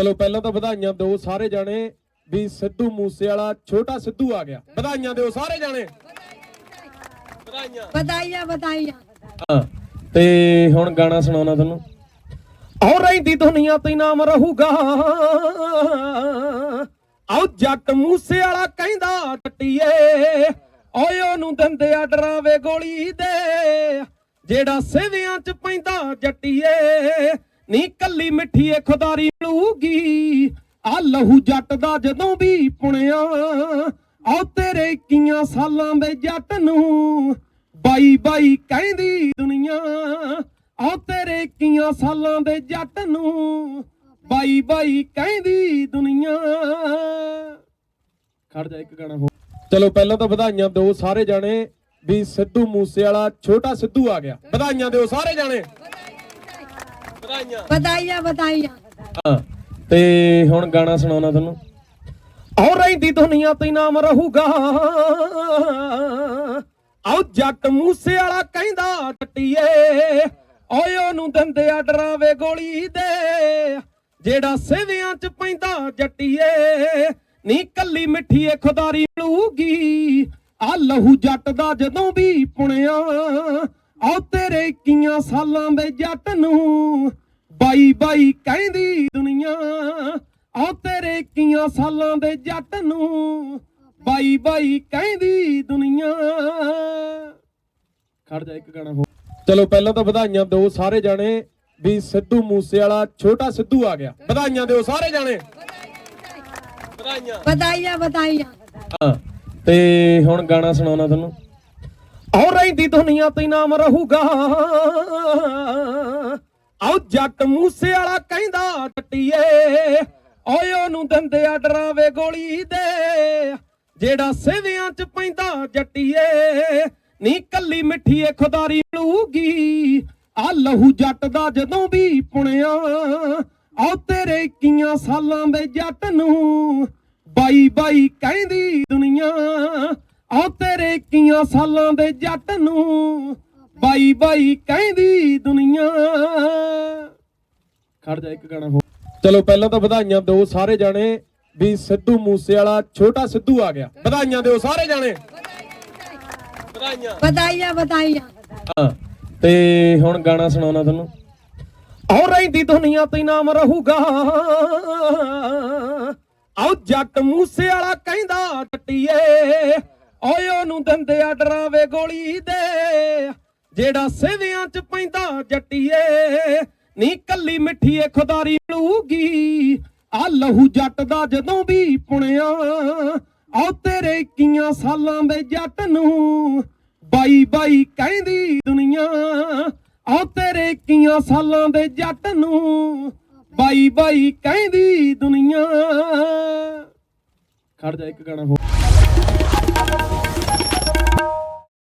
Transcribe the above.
ਚਲੋ ਪਹਿਲਾਂ ਤਾਂ ਵਧਾਈਆਂ ਦਿਓ ਸਾਰੇ ਜਾਣੇ ਵੀ ਸਿੱਧੂ ਮੂਸੇ ਵਾਲਾ ਛੋਟਾ ਸਿੱਧੂ ਆ ਗਿਆ। ਵਧਾਈਆਂ ਦਿਓ ਸਾਰੇ ਜਾਣੇ। ਵਧਾਈਆਂ ਹਾਂ ਤੇ ਹੁਣ ਗਾਣਾ ਸੁਣਾਉਣਾ ਤੁਹਾਨੂੰ। ਆਉ ਰਹਿੰਦੀ ਦੁਨੀਆ ਤੇ ਨਾਮ ਰਹੂਗਾ। ਆਉ ਜੱਟ ਮੂਸੇ ਵਾਲਾ ਕਹਿੰਦਾ ਟੱਟੀਏ। ਓਏ ਉਹਨੂੰ ਦਿੰਦੇ ਆ ਡਰਾਵੇ ਗੋਲੀ ਦੇ। ਜਿਹੜਾ ਸਿਵਿਆਂ ਚ ਪੈਂਦਾ ਜੱਟੀਏ। ਨੀ ਕੱਲੀ ਮਿੱਠੀਏ ਖੁਦਾਰੀ ਮਿਲੂਗੀ। ਆ ਲਹੂ ਜੱਟ ਦਾ ਜਦੋਂ ਵੀ ਪੁਣਿਆ ਆਉ ਤੇਰੇ ਕੀਆਂ ਸਾਲਾਂ ਦੇ ਜੱਟ ਨੂੰ ਬਾਈ ਬਾਈ ਕਹਿੰਦੀ ਦੁਨੀਆ। ਆ ਤੇਰੇ ਕੀਆਂ ਸਾਲਾਂ ਦੇ ਜੱਟ ਨੂੰ ਬਾਈ ਬਾਈ ਕਹਿੰਦੀ ਦੁਨੀਆ। ਖੜ ਜਾ ਇੱਕ ਗਾਣਾ ਹੋ ਚਲੋ, ਪਹਿਲਾਂ ਤਾਂ ਵਧਾਈਆਂ ਦਿਓ ਸਾਰੇ ਜਾਣੇ ਵੀ ਸਿੱਧੂ ਮੂਸੇ ਵਾਲਾ ਛੋਟਾ ਸਿੱਧੂ ਆ ਗਿਆ। ਵਧਾਈਆਂ ਦਿਓ ਸਾਰੇ ਜਾਣੇ। ਵਧਾਈਆਂ। ਬਤਾਈਆਂ ਬਤਾਈਆਂ ਹਾਂ ਤੇ ਹੁਣ ਗਾਣਾ ਸੁਣਾਉਣਾ ਤੁਹਾਨੂੰ। ਆਉ ਰਹਿੰਦੀ ਦੁਨੀਆ ਤੇ ਨਾਮ ਰਹੂਗਾ। ਆਉ ਜੱਟ ਮੂਸੇ ਵਾਲਾ ਕਹਿੰਦਾ ਟੱਟੀਏ। ਓਏ ਉਹਨੂੰ ਦਿੰਦੇ ਆ ਡਰਾਵੇ ਗੋਲੀ ਦੇ। ਜਿਹੜਾ ਸਿਵਿਆਂ ਚ ਪੈਂਦਾ ਜੱਟੀਏ। ਨੀ ਕੱਲੀ ਮਿੱਠੀਏ ਖੁਦਾਰੀ ਮਿਲੂਗੀ। ਆ ਲਹੂ ਜੱਟ ਦਾ ਜਦੋਂ ਵੀ ਪੁਣਿਆ। ਆਉ ਤੇਰੇ ਕੀਆਂ ਸਾਲਾਂ ਦੇ ਜੱਟ ਨੂੰ ਬਾਈ ਬਾਈ ਕਹਿੰਦੀ ਦੁਨੀਆ ਆ ਤੇਰੇ ਕੀਆਂ ਸਾਲਾਂ ਦੇ ਜੱਟ ਨੂੰ। ਬਾਈ ਬਾਈ ਕਹਿੰਦੀ ਦੁਨੀਆ। ਖੜ ਜਾ ਇੱਕ ਗਾਣਾ ਹੋ ਚਲੋ ਪਹਿਲਾਂ ਤਾਂ ਵਧਾਈਆਂ ਦਿਓ ਸਾਰੇ ਜਾਣੇ ਵੀ ਸਿੱਧੂ ਮੂਸੇ ਵਾਲਾ ਛੋਟਾ ਸਿੱਧੂ ਆ ਗਿਆ। ਵਧਾਈਆਂ ਦਿਓ ਸਾਰੇ ਜਾਣੇ। ਵਧਾਈਆਂ। ਬਤਾਈਆਂ ਬਤਾਈਆਂ ਹਾਂ ਤੇ ਹੁਣ ਗਾਣਾ ਸੁਣਾਉਣਾ ਤੁਹਾਨੂੰ। ਆਉ ਰਹਿੰਦੀ ਦੁਨੀਆ ਤੇ ਨਾਮ ਰਹੂਗਾ। ਆਉ ਜੱਟ ਮੂਸੇ ਵਾਲਾ ਕਹਿੰਦਾ ਟੱਟੀਏ, ਓਏ ਉਹਨੂੰ ਦਿੰਦੇ ਆ ਡਰਾਵੇ ਗੋਲੀ ਦੇ। ਜਿਹੜਾ ਸਿਵਿਆਂ ਚ ਪੈਂਦਾ ਜੱਟੀਏ, ਨੀ ਕੱਲੀ ਮਿੱਠੀਏ ਖੁਦਾਰੀ ਮਿਲੂਗੀ। ਆ ਲਹੂ ਜੱਟ ਦਾ ਜਦੋਂ ਵੀ ਪੁਣਿਆ ਆਉ ਤੇਰੇ ਕੀਆਂ ਸਾਲਾਂ ਦੇ ਜੱਟ ਨੂੰ ਬਾਈ ਬਾਈ ਕਹਿੰਦੀ ਦੁਨੀਆ। ਆ ਤੇਰੇ ਕੀਆਂ ਸਾਲਾਂ ਦੇ ਜੱਟ ਨੂੰ ਬਾਈ ਬਾਈ ਕਹਿੰਦੀ ਖੜ ਜਾ ਇੱਕ ਗਾਣਾ ਹੋ ਚਲੋ ਪਹਿਲਾਂ ਤਾਂ ਵਧਾਈਆਂ ਦਿਓ ਸਾਰੇ ਜਾਣੇ ਵੀ ਸਿੱਧੂ ਮੂਸੇ ਵਾਲਾ ਛੋਟਾ ਸਿੱਧੂ ਆ ਗਿਆ। ਵਧਾਈਆਂ ਦਿਓ ਸਾਰੇ ਜਾਣੇ। ਵਧਾਈਆਂ ਹਾਂ ਤੇ ਹੁਣ ਗਾਣਾ ਸੁਣਾਉਣਾ ਤੁਹਾਨੂੰ। ਆਉ ਰਹਿੰਦੀ ਦੁਨੀਆ ਤੇ ਨਾਮ ਰਹੂਗਾ। ਆਉ ਜੱਟ ਮੂਸੇ ਵਾਲਾ ਕਹਿੰਦਾ ਟੱਟੀਏ। ਓਏ ਉਹਨੂੰ ਦਿੰਦੇ ਆ ਡਰਾਵੇ ਗੋਲੀ ਦੇ। ਜਿਹੜਾ ਸਿਵਿਆਂ ਚ ਪੈਂਦਾ ਜੱਟੀਏ। ਨੀ ਕੱਲੀ ਮਿੱਠੀਏ ਖੁਦਾਰੀ ਮਿਲੂਗੀ। ਆ ਲਹੂ ਜੱਟ ਦਾ ਜਦੋਂ ਵੀ ਪੁਣਿਆ ਆਉ ਤੇਰੇ ਕੀਆਂ ਸਾਲਾਂ ਦੇ ਜੱਟ ਨੂੰ ਬਾਈ ਬਾਈ ਕਹਿੰਦੀ ਦੁਨੀਆ ਆ ਤੇਰੇ ਕੀਆਂ ਸਾਲਾਂ ਦੇ ਜੱਟ ਨੂੰ ਬਾਈ ਬਾਈ ਕਹਿੰਦੀ ਦੁਨੀਆ। ਖੜ ਜਾ ਇੱਕ ਗਾਣਾ